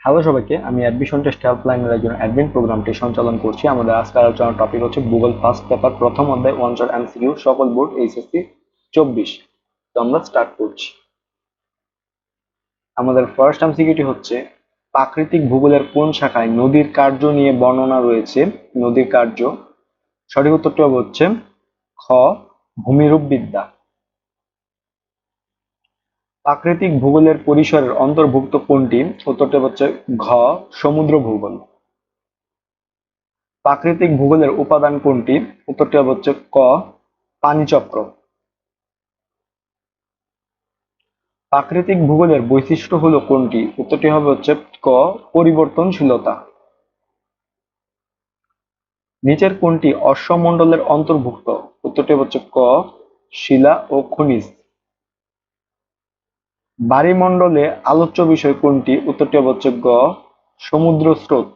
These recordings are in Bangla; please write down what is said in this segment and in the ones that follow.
হ্যালো সবাইকে, আমি অ্যাডমিশন টেস্ট হেল্পলাইনের একজন অ্যাডমিন প্রোগ্রামটি সঞ্চালন করছি। আমাদের আজকের আলোচনার টপিক হচ্ছে গুগল ফার্স্ট পেপার প্রথম অধ্যায় ওয়ান শট এমসিকিউ সকল বোর্ড এইচএসসি চব্বিশ। তো আমরা স্টার্ট করছি। আমাদের ফার্স্ট এমসিকিউটি হচ্ছে, প্রাকৃতিক ভূগোলের কোন শাখায় নদীর কার্য নিয়ে বর্ণনা রয়েছে? নদীর কার্য। সঠিক উত্তরটি হচ্ছে, খ, ভূমিরূপ বিদ্যা। প্রাকৃতিক ভূগোলের পরিসরের অন্তর্ভুক্ত কোনটি? উত্তরটি হচ্ছে ঘ, সমুদ্র ভূগোল। প্রাকৃতিক ভূগোলের উপাদান কোনটি? উত্তরটি হচ্ছে ক পানিচক্র প্রাকৃতিক ভূগোলের বৈশিষ্ট্য হলো কোনটি? উত্তরটি হবে হচ্ছে ক, পরিবর্তনশীলতা। নিচের কোনটি অশ্বমণ্ডলের অন্তর্ভুক্ত? উত্তরটি হচ্ছে ক, শিলা ও খনিজ। বায়ুমণ্ডলে আলোচ্য বিষয় কোনটি? উত্তরটি হচ্ছে গ সমুদ্র স্রোত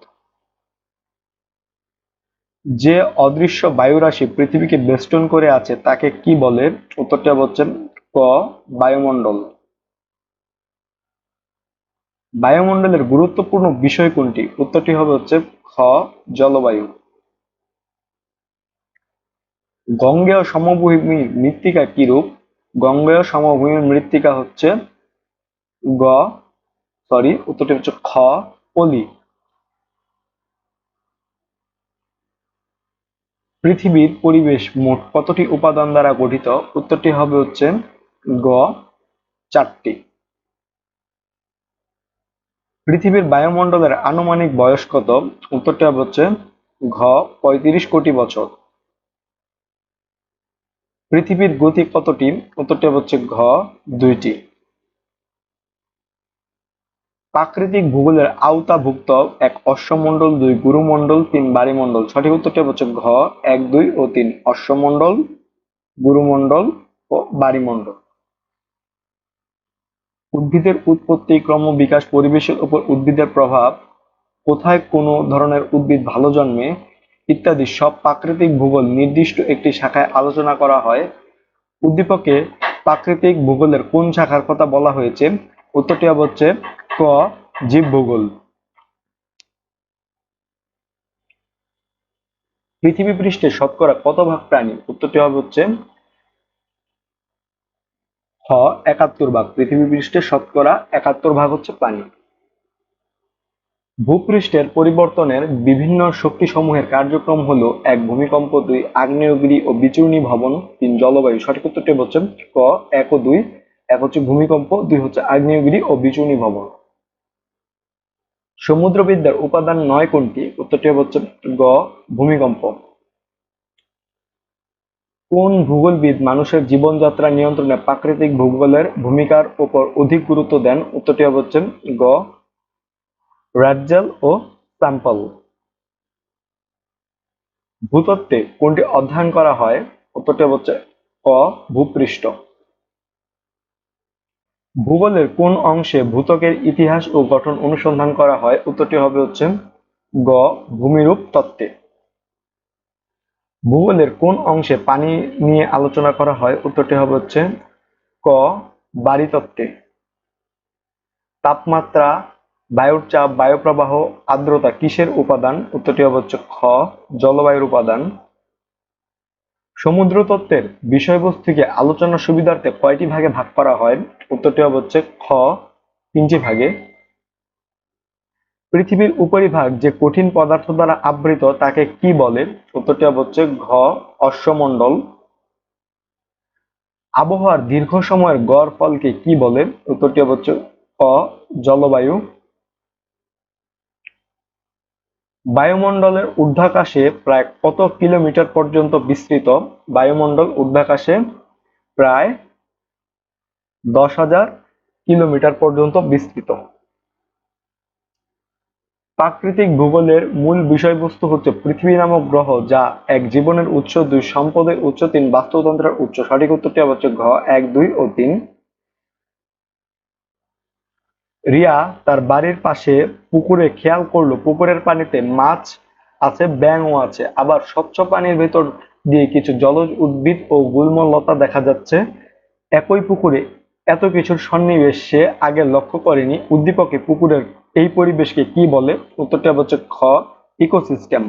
যে অদৃশ্য বায়ুরাশি পৃথিবীকে বেষ্টন করে আছে, তাকে কি বলে? উত্তরটি হচ্ছে ক, বায়ুমণ্ডল। বায়ুমণ্ডলের গুরুত্বপূর্ণ বিষয় কোনটি? উত্তরটি হবে হচ্ছে খ, জলবায়ু। গঙ্গেয় সমভূমির মৃত্তিকা কিরূপ? গঙ্গেয় সমভূমির মৃত্তিকা হচ্ছে গ সরি উত্তরটি হচ্ছে খ পলি পৃথিবীর পরিবেশ মোট কতটি উপাদান দ্বারা গঠিত? উত্তরটি হবে হচ্ছে গ, চারটি। পৃথিবীর বায়ুমণ্ডলের আনুমানিক বয়স কত? উত্তরটি হবে হচ্ছে ঘ, পঁয়ত্রিশ কোটি বছর। পৃথিবীর গতি কতটি? উত্তরটি হচ্ছে ঘ, দুইটি। প্রাকৃতিক ভূগোলের আওতাভুক্ত এক অশ্বমণ্ডল, দুই গুরুমণ্ডল, তিন বাড়িমণ্ডল। সঠিক উত্তরটি হচ্ছে ঘ, এক, দুই ও তিন। অশ্বমণ্ডল, গুরুমণ্ডল ও বাড়িমণ্ডল। উদ্ভিদের উৎপত্তি, ক্রম, বিকাশ, পরিবেশের উপর উদ্ভিদের প্রভাব, কোথায় কোনো ধরনের উদ্ভিদ ভালো জন্মে, ইত্যাদি সব প্রাকৃতিক ভূগোল নির্দিষ্ট একটি শাখায় আলোচনা করা হয়। উদ্দীপকে প্রাকৃতিক ভূগোলের কোন শাখার কথা বলা হয়েছে? উত্তরটি হচ্ছে ক জীব ভূগোল। পৃথিবী পৃষ্ঠে শতকরা কত ভাগ প্রাণী? উত্তরটি হবে হচ্ছে হ একাত্তর ভাগ। পৃথিবী পৃষ্ঠে শতকরা একাত্তর ভাগ হচ্ছে প্রাণী। ভূপৃষ্ঠের পরিবর্তনের বিভিন্ন শক্তিসমূহের কার্যক্রম হলো এক ভূমিকম্প, দুই আগ্নেয়গিরি ও বিচূর্ণী ভবন, তিন জলবায়ু। সঠিক উত্তরটি হচ্ছে ক, এক ও দুই। এক হচ্ছে ভূমিকম্প, দুই হচ্ছে আগ্নেয়গিরি ও বিচূর্ণী ভবন। সমুদ্রবিদ্যার উপাদান নয় কোনটি? উত্তরটি হচ্ছে গ, ভূমিকম্প। কোন ভূগোলবিদ মানুষের জীবনযাত্রা নিয়ন্ত্রণে প্রাকৃতিক ভূগোলের ভূমিকার উপর অধিক গুরুত্ব দেন? উত্তরটি হচ্ছে গ, রাজ্জাল ও স্যাম্পল ভূতত্ত্বে কোনটি অধ্যয়ন করা হয়? উত্তরটি হচ্ছে ক, ভূপৃষ্ঠ। ভূগোলের কোন অংশে ভূত্বকের ইতিহাস ও গঠন অনুসন্ধান করা হয়? উত্তরটি হবে হচ্ছে গ, ভূমিরূপ তত্ত্বে। ভূগোলের কোন অংশে পানি নিয়ে আলোচনা করা হয়? উত্তরটি হবে হচ্ছে ক, বাড়ি তত্ত্বে। তাপমাত্রা, বায়ুর চাপ, বায়ুপ্রবাহ, আর্দ্রতা কিসের উপাদান? উত্তরটি হবে হচ্ছে খ, জলবায়ুর উপাদান। সমুদ্র তত্ত্বের বিষয়বস্তুকে আলোচনার সুবিধার্থে কয়টি ভাগে ভাগ করা হয়? উত্তরটি হবে হচ্ছে খ, তিনটি ভাগে। পৃথিবীর উপরিভাগ যে কঠিন পদার্থ দ্বারা আবৃত তাকে কি বলে? উত্তরটি হবে হচ্ছে ঘ, অশ্বমণ্ডল। আবহাওয়ার দীর্ঘ সময়ের গড় ফলকে কি বলে? উত্তরটি হবে হচ্ছে ক জলবায়ু। বায়ুমণ্ডলের ঊর্ধ্বাকাশে প্রায় কত কিলোমিটার পর্যন্ত বিস্তৃত? বায়ুমণ্ডল ঊর্ধ্বাকাশে প্রায় দশ হাজার কিলোমিটার পর্যন্ত বিস্তৃত। প্রাকৃতিক ভূগোলের মূল বিষয়বস্তু হচ্ছে পৃথিবী নামক গ্রহ, যা এক জীবনের উৎস, দুই সম্পদের উৎস, তিন বাস্তুতন্ত্রের উৎস। সঠিক উত্তরটি হচ্ছে ঘ, এক, দুই ও তিন। রিয়া তার বাড়ির পাশে পুকুরে খেয়াল করল, পুকুরের পানিতে মাছ আছে, ব্যাঙও আছে। আবার স্বচ্ছ পানির ভেতর দিয়ে কিছু জলজ উদ্ভিদ ও গুল্মলতা দেখা যাচ্ছে। একই পুকুরে এত কিছুর সন্নিবেশ সে আগে লক্ষ্য করেনি। উদ্দীপকে পুকুরের এই পরিবেশকে কি বলে? উত্তরটা হচ্ছে খ, ইকোসিস্টেম।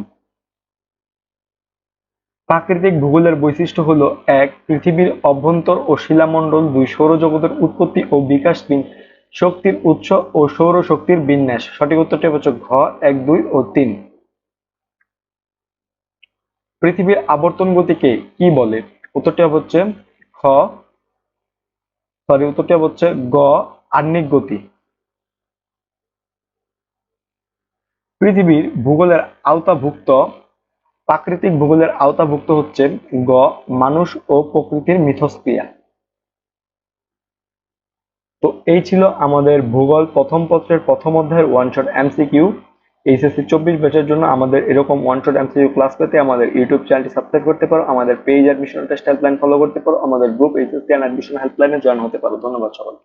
প্রাকৃতিক ভূগোলের বৈশিষ্ট্য হলো, এক, পৃথিবীর অভ্যন্তর ও শিলামণ্ডল, দুই, সৌরজগতের উৎপত্তি ও বিকাশ তিন শক্তির উৎস ও সৌর শক্তির বিন্যাস। সঠিক উত্তরটি হচ্ছে ঘ, এক, দুই ও তিন। পৃথিবীর আবর্তন গতিকে কি বলে? উত্তরটি হচ্ছে খ সরি উত্তরটি হচ্ছে গ, আহ্নিক গতি। পৃথিবীর ভূগোলের আওতাভুক্ত, প্রাকৃতিক ভূগোলের আওতাভুক্ত হচ্ছে গ, মানুষ ও প্রকৃতির মিথস্ক্রিয়া। তো এই ছিল আমাদের ভূগোল প্রথম পত্রের প্রথম অধ্যায়ের ওয়ান শট এমসিকিউ এইচএসসি চব্বিশ ব্যাচের জন্য আমাদের এরকম ওয়ান শট এমসিকিউ ক্লাস পেতে আমাদের ইউটিউব চ্যানেলটি সাবস্ক্রাইব করতে পারো, আমাদের page admission test helpline follow করতে পারো, আমাদের গ্রুপ এইচএসসি অ্যান্ড অ্যাডমিশন হেল্পলাইনে জয়েন হতে পারো। ধন্যবাদ সবাই